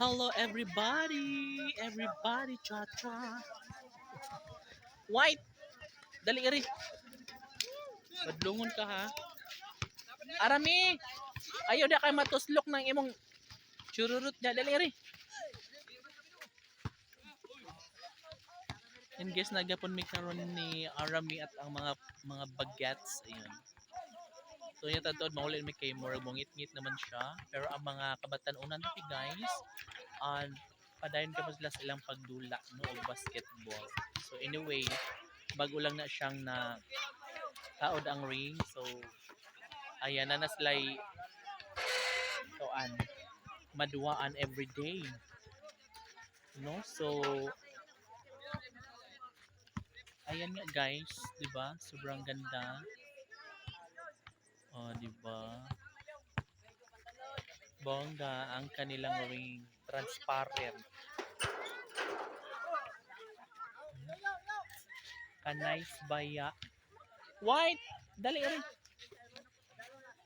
Hello everybody! Everybody, cha-cha! White! Dali iri! Padlungon ka ha. Arami! Ayaw na kayo matuslok ng imong chururut niya. Dali iri! And guys, nagapon mi karon ni Arami at ang mga mga bagets. Ayun. So yung tatod, mahuli mi kay Murag mongit-ngit naman siya. Pero ang mga kabatan-unan natin guys, and padayon ka sila sa ilang pagdula no og basketball. So anyway, bago lang na siyang na taod ang ring. So ayan na na sila toan maduwaan every day. No? So ayan nga guys, 'di ba? Sobrang ganda. Oh, 'di ba? Bongga ang kanilang ring, transparent. Kanais baya. White, dali rin.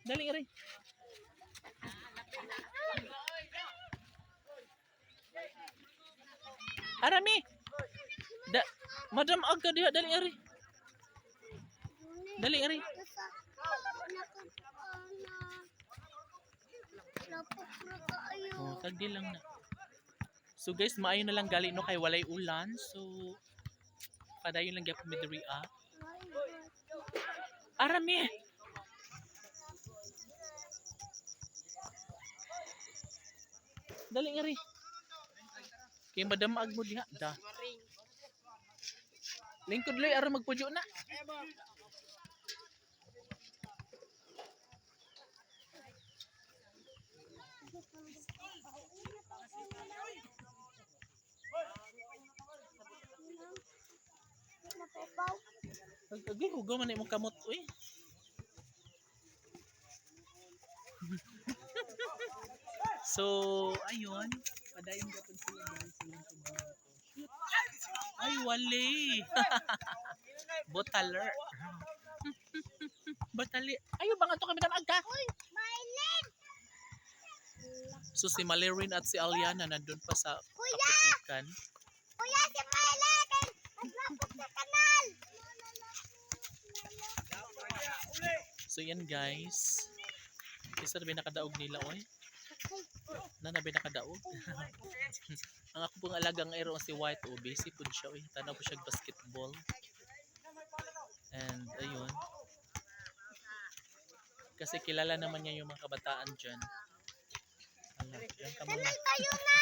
Dali rin. Arami. Da, Madam Aga diha dali rin. Dali rin. Oh, tagdi lang na. So guys, maayo na lang gali no kay walay ulan. So padayon lang gyapon mi diri ah. Arami. Dali nga ri. Kay madamag mo diha da. Lingkod loy aron magpudyo na. Agi hugaw man imong kamot uy. so, ayun. Padayon gapon sila dahil ko. Ay, wali. Botaler. Botali. Ayo ba nga to kami ng agka? So si Malerin at si Aliana nandun pa sa kapitikan. Kuya, si Mylene! Naglapot sa kanal! So yan guys. Isa na ba yung nakadaog nila oy? Na na ba yung nakadaog? Ang ako pong alagang aero si White o busy po siya oy. Tanaw po siya basketball. And ayun. Kasi kilala naman niya yung mga kabataan dyan. Ala, yan ka muna. Tayo na!